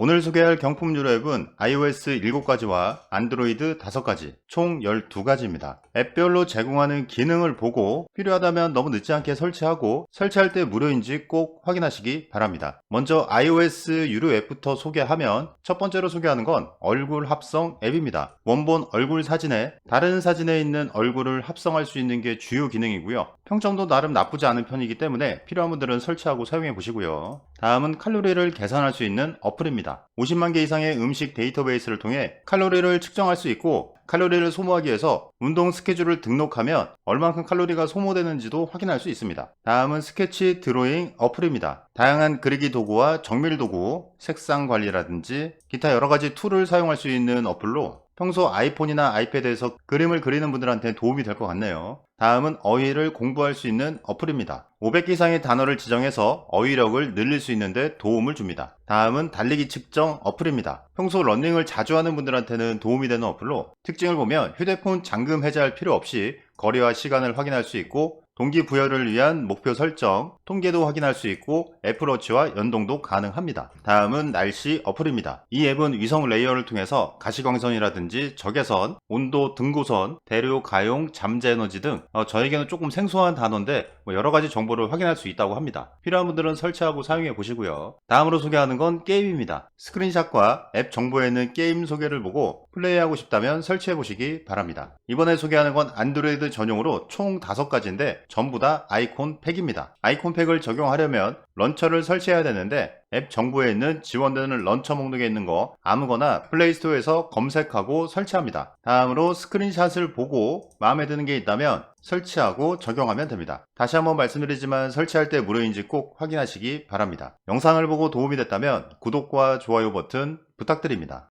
오늘 소개할 경품 유료 앱은 iOS 7가지와 안드로이드 5가지, 총 12가지입니다. 앱별로 제공하는 기능을 보고 필요하다면 너무 늦지 않게 설치하고 설치할 때 무료인지 꼭 확인하시기 바랍니다. 먼저 iOS 유료 앱부터 소개하면 첫 번째로 소개하는 건 얼굴 합성 앱입니다. 원본 얼굴 사진에 다른 사진에 있는 얼굴을 합성할 수 있는 게 주요 기능이고요. 평점도 나름 나쁘지 않은 편이기 때문에 필요한 분들은 설치하고 사용해 보시고요. 다음은 칼로리를 계산할 수 있는 어플입니다. 50만 개 이상의 음식 데이터베이스를 통해 칼로리를 측정할 수 있고 칼로리를 소모하기 위해서 운동 스케줄을 등록하면 얼만큼 칼로리가 소모되는지도 확인할 수 있습니다. 다음은 스케치 드로잉 어플입니다. 다양한 그리기 도구와 정밀 도구, 색상 관리라든지 기타 여러 가지 툴을 사용할 수 있는 어플로 평소 아이폰이나 아이패드에서 그림을 그리는 분들한테 도움이 될 것 같네요. 다음은 어휘를 공부할 수 있는 어플입니다. 500개 이상의 단어를 지정해서 어휘력을 늘릴 수 있는데 도움을 줍니다. 다음은 달리기 측정 어플입니다. 평소 러닝을 자주 하는 분들한테는 도움이 되는 어플로 특징을 보면 휴대폰 잠금 해제할 필요 없이 거리와 시간을 확인할 수 있고 동기부여를 위한 목표 설정, 통계도 확인할 수 있고 애플워치와 연동도 가능합니다. 다음은 날씨 어플입니다. 이 앱은 위성 레이어를 통해서 가시광선이라든지 적외선, 온도 등고선, 대류, 가용, 잠재 에너지 등 어, 저에게는 조금 생소한 단어인데 뭐 여러 가지 정보를 확인할 수 있다고 합니다. 필요한 분들은 설치하고 사용해 보시고요. 다음으로 소개하는 건 게임입니다. 스크린샷과 앱 정보에 있는 게임 소개를 보고 플레이하고 싶다면 설치해 보시기 바랍니다. 이번에 소개하는 건 안드로이드 전용으로 총 5가지인데 전부 다 아이콘 팩입니다. 아이콘 팩을 적용하려면 런처를 설치해야 되는데 앱 정보에 있는 지원되는 런처 목록에 있는 거 아무거나 플레이스토어에서 검색하고 설치합니다. 다음으로 스크린샷을 보고 마음에 드는 게 있다면 설치하고 적용하면 됩니다. 다시 한번 말씀드리지만 설치할 때 무료인지 꼭 확인하시기 바랍니다. 영상을 보고 도움이 됐다면 구독과 좋아요 버튼 부탁드립니다.